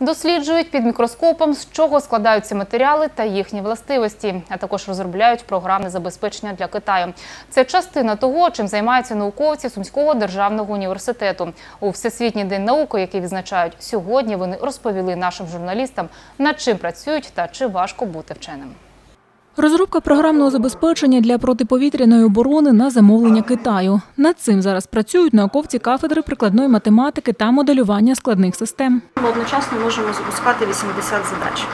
Досліджують під мікроскопом, з чого складаються матеріали та їхні властивості, а також розробляють програмне забезпечення для Китаю. Це частина того, чим займаються науковці Сумського державного університету. У Всесвітній день науки, який відзначають сьогодні, вони розповіли нашим журналістам, над чим працюють та чи важко бути вченим. Розробка програмного забезпечення для протиповітряної оборони на замовлення Китаю. Над цим зараз працюють науковці кафедри прикладної математики та моделювання складних систем. Ми одночасно можемо запускати 80 задач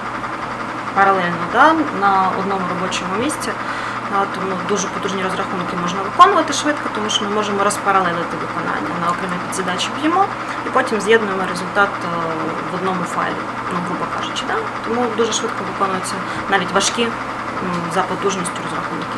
паралельно да, на одному робочому місці. Тому дуже потужні розрахунки можна виконувати швидко, тому що ми можемо розпаралелити виконання на окремі підзадачі б'ємо і потім з'єднуємо результат е, в одному файлі, ну, грубо кажучи. Да? Тому дуже швидко виконуються навіть важкі за потужністю розрахунки.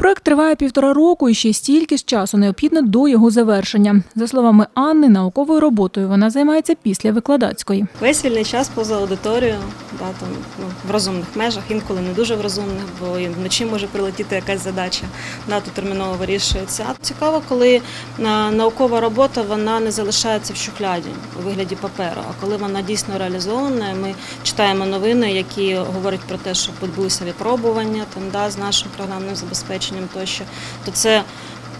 Проект триває півтора року і ще стільки ж часу необхідно до його завершення. За словами Анни, науковою роботою вона займається після викладацької. Весь вільний час поза аудиторією, да, там, ну, в розумних межах, інколи не дуже в розумних, бо вночі може прилетіти якась задача, да, то терміново вирішується. А цікаво, коли а, наукова робота вона не залишається в шухляді у вигляді паперу, а коли вона дійсно реалізована, ми читаємо новини, які говорять про те, що відбулися випробування там, да, з нашим програмним забезпеченням тощо, то це.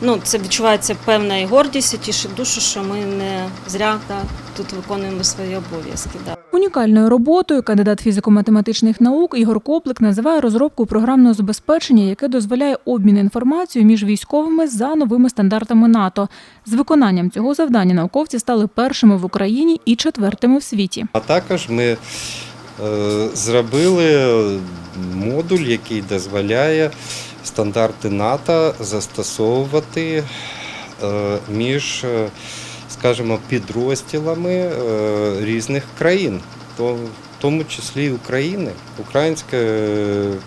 Ну, це відчувається певна і гордість, і тішить душу, що ми не зря да, тут виконуємо свої обов'язки. Да. Унікальною роботою кандидат фізико-математичних наук Ігор Коплик називає розробку програмного забезпечення, яке дозволяє обмін інформацією між військовими за новими стандартами НАТО. З виконанням цього завдання науковці стали першими в Україні і четвертими в світі. А також ми е, зробили модуль, який дозволяє стандарти НАТО застосовувати е, між, е, скажімо, підрозділами е, різних країн, в тому числі і України. Українські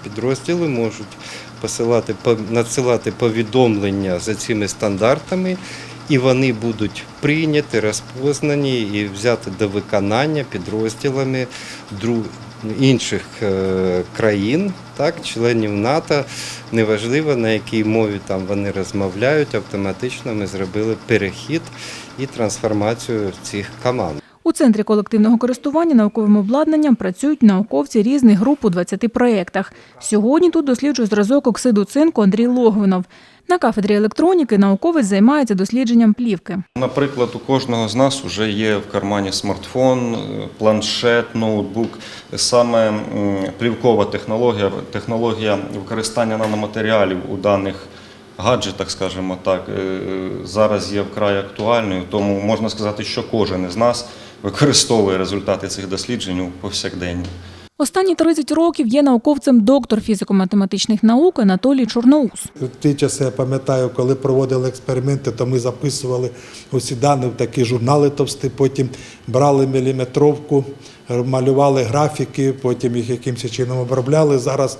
підрозділи можуть посилати, надсилати повідомлення за цими стандартами, і вони будуть прийняті, розпознані і взяти до виконання підрозділами інших е, країн, так, членів НАТО. Неважливо на якій мові там вони розмовляють, автоматично ми зробили перехід і трансформацію цих команд. У центрі колективного користування науковим обладнанням працюють науковці різних груп у 20 проєктах. Сьогодні тут досліджує зразок оксиду цинку Андрій Логвинов. На кафедрі електроніки науковець займається дослідженням плівки. Наприклад, у кожного з нас вже є в кармані смартфон, е, планшет, ноутбук. Саме плівкова технологія, технологія використання наноматеріалів у даних гаджетах, скажімо так, е, зараз є вкрай актуальною. Тому можна сказати, що кожен із нас використовує результати цих досліджень у повсякденні. Останні 30 років є науковцем доктор фізико-математичних наук Анатолій Чорноус. В ті часи я пам'ятаю, коли проводили експерименти, то ми записували усі дані в такі журнали товсті, потім брали міліметровку, малювали графіки, потім їх якимось чином обробляли. Зараз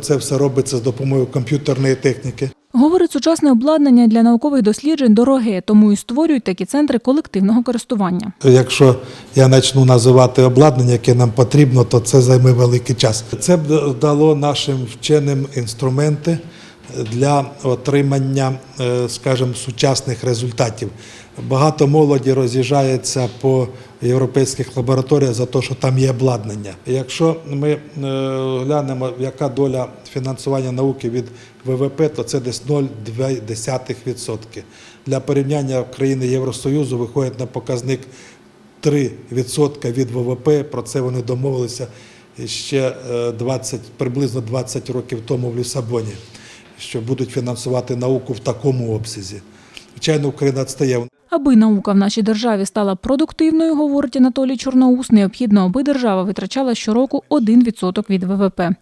це все робиться з допомогою комп'ютерної техніки. Говорить, сучасне обладнання для наукових досліджень дороге, тому і створюють такі центри колективного користування. Якщо я почну називати обладнання, яке нам потрібно, то це займе великий час. Це б дало нашим вченим інструменти для отримання, е, скажімо, сучасних результатів. Багато молоді роз'їжджається по європейських лабораторіях за те, що там є обладнання. Якщо ми е, глянемо, яка доля фінансування науки від ВВП, то це десь 0,2%. Для порівняння країни Євросоюзу виходить на показник 3% від ВВП. Про це вони домовилися ще е, 20, приблизно 20 років тому в Лісабоні, що будуть фінансувати науку в такому обсязі. Звичайно, Україна відстає. Аби наука в нашій державі стала продуктивною, говорить Анатолій Чорноус, необхідно, аби держава витрачала щороку 1% від ВВП.